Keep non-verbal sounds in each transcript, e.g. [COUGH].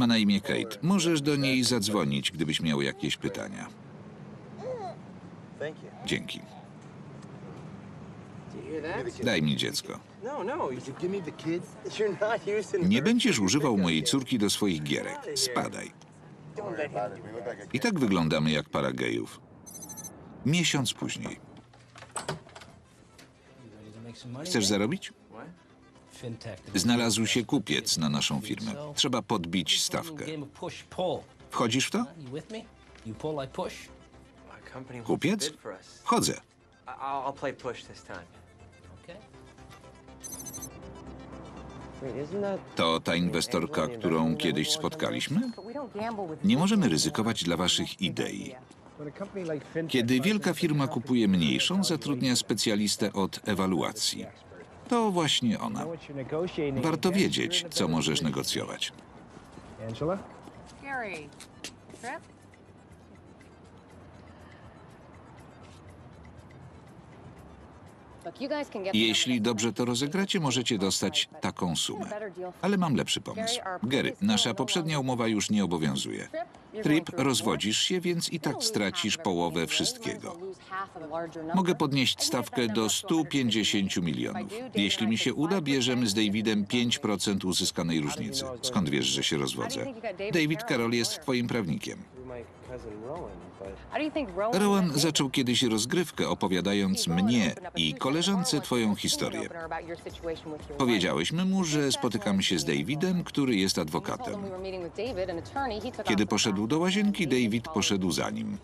Ma na imię Kate. Możesz do niej zadzwonić, gdybyś miał jakieś pytania. Dzięki. Daj mi dziecko. No, no. [LAUGHS] Nie będziesz używał mojej córki do swoich gierek. Spadaj. I tak wyglądamy jak para gejów. Miesiąc później. Chcesz zarobić? Znalazł się kupiec na naszą firmę. Trzeba podbić stawkę. Wchodzisz w to? Kupiec? Wchodzę. To ta inwestorka, którą kiedyś spotkaliśmy? Nie możemy ryzykować dla waszych idei. Kiedy wielka firma kupuje mniejszą, zatrudnia specjalistę od ewaluacji. To właśnie ona. Warto wiedzieć, co możesz negocjować. Angela? Gary, Trip? Jeśli dobrze to rozegracie, możecie dostać taką sumę. Ale mam lepszy pomysł. Gary, nasza poprzednia umowa już nie obowiązuje. Trip, rozwodzisz się, więc i tak stracisz połowę wszystkiego. Mogę podnieść stawkę do 150 milionów. Jeśli mi się uda, bierzemy z Davidem 5% uzyskanej różnicy. Skąd wiesz, że się rozwodzę? David Carroll jest twoim prawnikiem. Rowan, zaczął kiedyś rozgrywkę, opowiadając mnie i koleżance twoją historię. Powiedziałyśmy mu, że spotykamy się z Davidem, który jest adwokatem. Kiedy poszedł do łazienki, David poszedł za nim.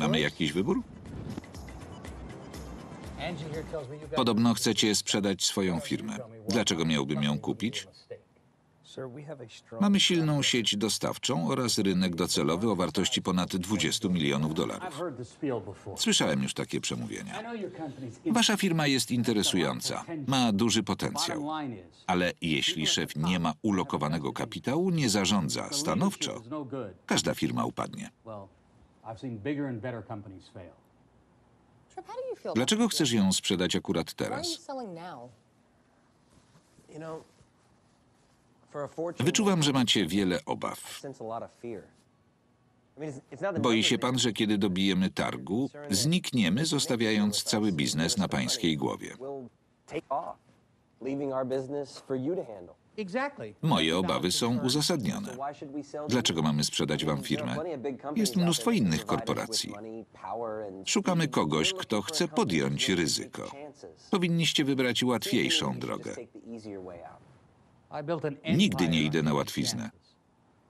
Mamy jakiś wybór? Podobno chcecie sprzedać swoją firmę. Dlaczego miałbym ją kupić? Mamy silną sieć dostawczą oraz rynek docelowy o wartości ponad 20 milionów dolarów. Słyszałem już takie przemówienia. Wasza firma jest interesująca, ma duży potencjał. Ale jeśli szef nie ma ulokowanego kapitału, nie zarządza stanowczo, no każda firma upadnie. Dlaczego chcesz ją sprzedać akurat teraz? You know, for a fortune, Wyczuwam, że macie wiele obaw. Boi się pan, że kiedy dobijemy targu, znikniemy, zostawiając cały biznes na pańskiej głowie. Moje obawy są uzasadnione. Dlaczego mamy sprzedać wam firmę? Jest mnóstwo innych korporacji. Szukamy kogoś, kto chce podjąć ryzyko. Powinniście wybrać łatwiejszą drogę. Nigdy nie idę na łatwiznę. chances.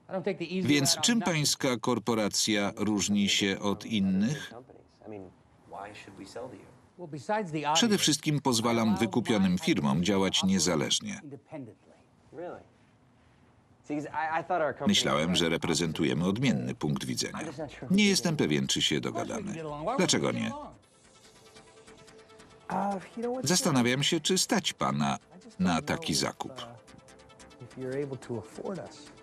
I don't take the easy Więc route czym pańska korporacja różni się od innych? Przede wszystkim pozwalam wykupionym firmom działać niezależnie. Myślałem, że reprezentujemy odmienny punkt widzenia. Nie jestem pewien, czy się dogadamy. Dlaczego nie? Uh? Zastanawiam się, czy stać pana na taki zakup. You're able to afford us.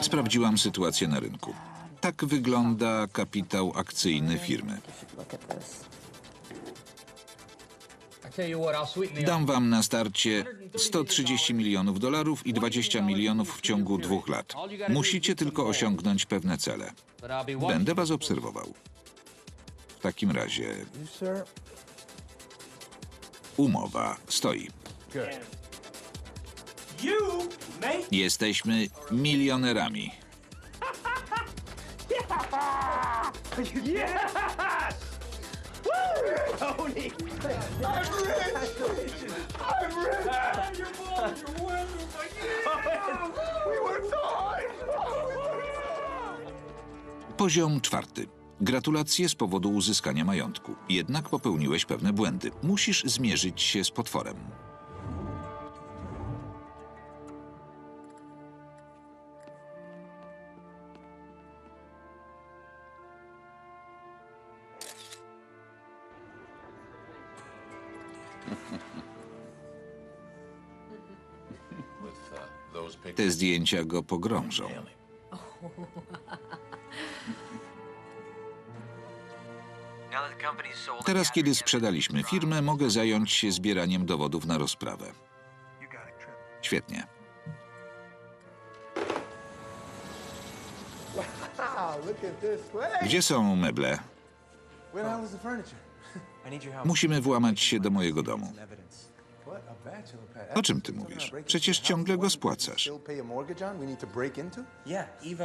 Sprawdziłam sytuację na rynku. Tak wygląda kapitał akcyjny firmy. Dam wam na starcie 130 milionów dolarów i 20 milionów w ciągu dwóch lat. Musicie tylko osiągnąć pewne cele. Będę was obserwował. W takim razie umowa stoi. Jesteśmy milionerami. Poziom czwarty. Gratulacje z powodu uzyskania majątku. Jednak popełniłeś pewne błędy. Musisz zmierzyć się z potworem. Te zdjęcia go pogrążą. Teraz, kiedy sprzedaliśmy firmę, mogę zająć się zbieraniem dowodów na rozprawę. Świetnie. Gdzie są meble? Musimy włamać się do mojego domu. O czym ty mówisz? Przecież ciągle go spłacasz.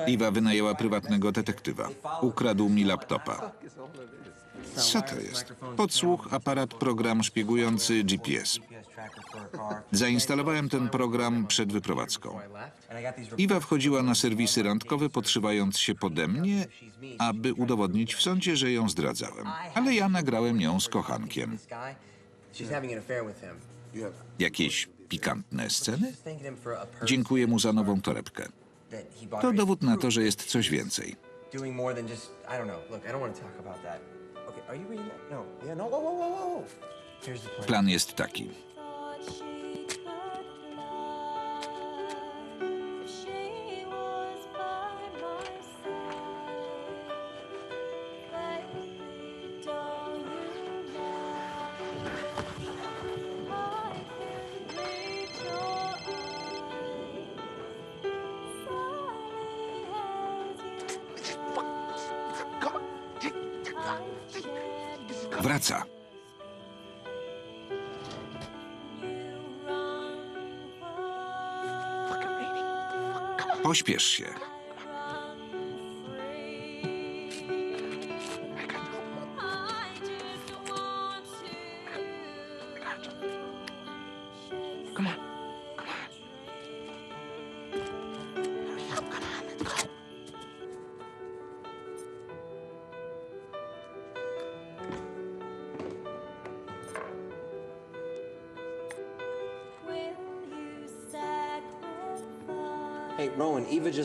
Iwa wynajęła prywatnego detektywa. Ukradł mi laptopa. Co to jest? Podsłuch, aparat, program szpiegujący GPS. Zainstalowałem ten program przed wyprowadzką. Iwa wchodziła na serwisy randkowe, podszywając się pode mnie, aby udowodnić w sądzie, że ją zdradzałem. Ale ja nagrałem ją z kochankiem. She's having an affair with him. Jakieś pikantne sceny? Dziękuję mu za nową torebkę. To dowód na to, że jest coś więcej. Doing more than just, I don't know. Look, I don't want to talk about that. Okay, are you reading that? No. Yeah, no, whoa, whoa, whoa, whoa. Here's the plan. Plan jest taki. Wraca. Pośpiesz się.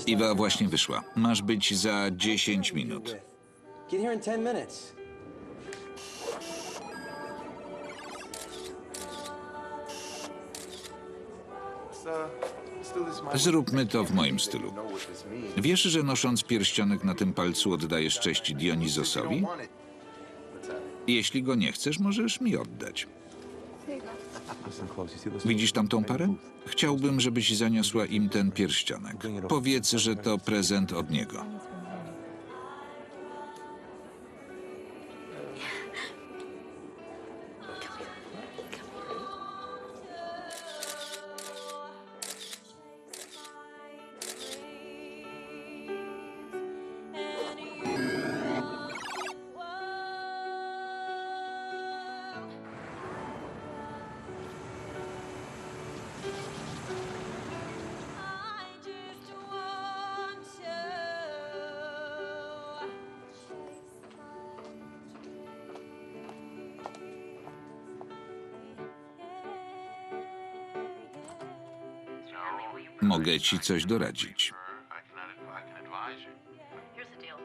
Iwa właśnie wyszła. Masz być za 10 minut. Get here in 10 minutes. Let's, let's do this my Zróbmy to w moim stylu. Wiesz, że nosząc pierścionek na tym palcu oddajesz cześć Dionizosowi? Jeśli go nie chcesz, możesz mi oddać. Widzisz tamtą parę? Chciałbym, żebyś zaniosła im ten pierścionek. Powiedz, że to prezent od niego. Mogę ci coś doradzić.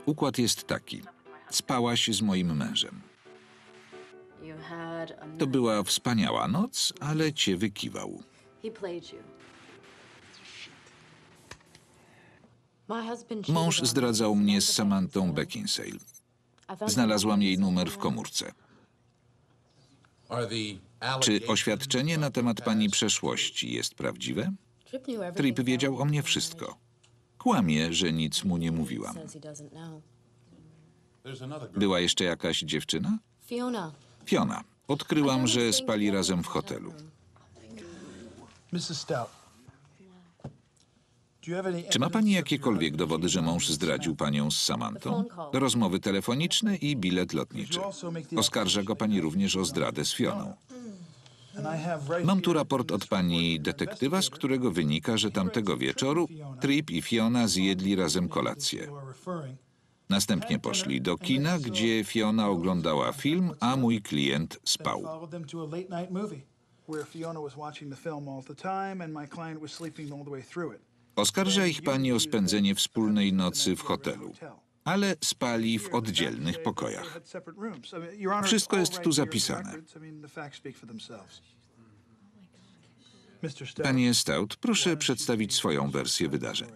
Układ jest taki. Spałaś z moim mężem. To była wspaniała noc, ale cię wykiwał. Mąż zdradzał mnie z Samantą Beckinsale. Znalazłam jej numer w komórce. Czy oświadczenie na temat pani przeszłości jest prawdziwe? Trip wiedział o mnie wszystko. Kłamie, że nic mu nie mówiłam. Była jeszcze jakaś dziewczyna? Fiona. Fiona. Odkryłam, że spali razem w hotelu. Czy ma pani jakiekolwiek dowody, że mąż zdradził panią z Samantą? Rozmowy telefoniczne i bilet lotniczy. Oskarża go pani również o zdradę z Fioną. And I have right Mam tu raport od pani detektywa, z którego wynika, że tamtego wieczoru Trip i Fiona zjedli razem kolację. Następnie poszli do kina, gdzie Fiona oglądała film, a mój klient spał. Oskarża ich pani o spędzenie wspólnej nocy w hotelu, ale spali w oddzielnych pokojach. Wszystko jest tu zapisane. Panie Stout, proszę przedstawić swoją wersję wydarzeń.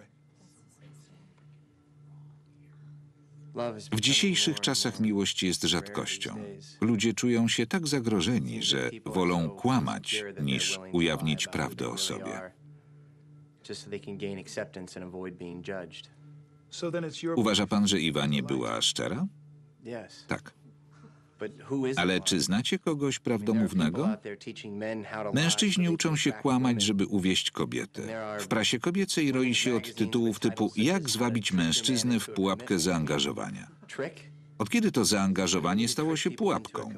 W dzisiejszych czasach miłość jest rzadkością. Ludzie czują się tak zagrożeni, że wolą kłamać, niż ujawnić prawdę o sobie. Uważa pan, że Iwa nie była szczera? Tak. Ale czy znacie kogoś prawdomównego? Mężczyźni uczą się kłamać, żeby uwieść kobietę. W prasie kobiecej roi się od tytułów typu Jak zwabić mężczyznę w pułapkę zaangażowania. Od kiedy to zaangażowanie stało się pułapką?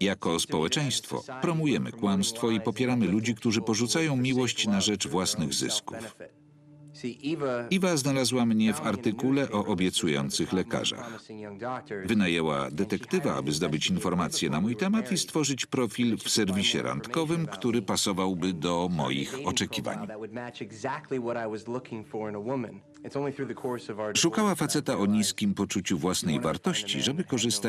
Jako społeczeństwo promujemy kłamstwo i popieramy ludzi, którzy porzucają miłość na rzecz własnych zysków. Iwa znalazła mnie w artykule o obiecujących lekarzach. Wynajęła detektywa, aby zdobyć informacje na mój temat i stworzyć profil w serwisie randkowym, który pasowałby do moich oczekiwań. Szukała faceta o niskim poczuciu własnej wartości, żeby korzystać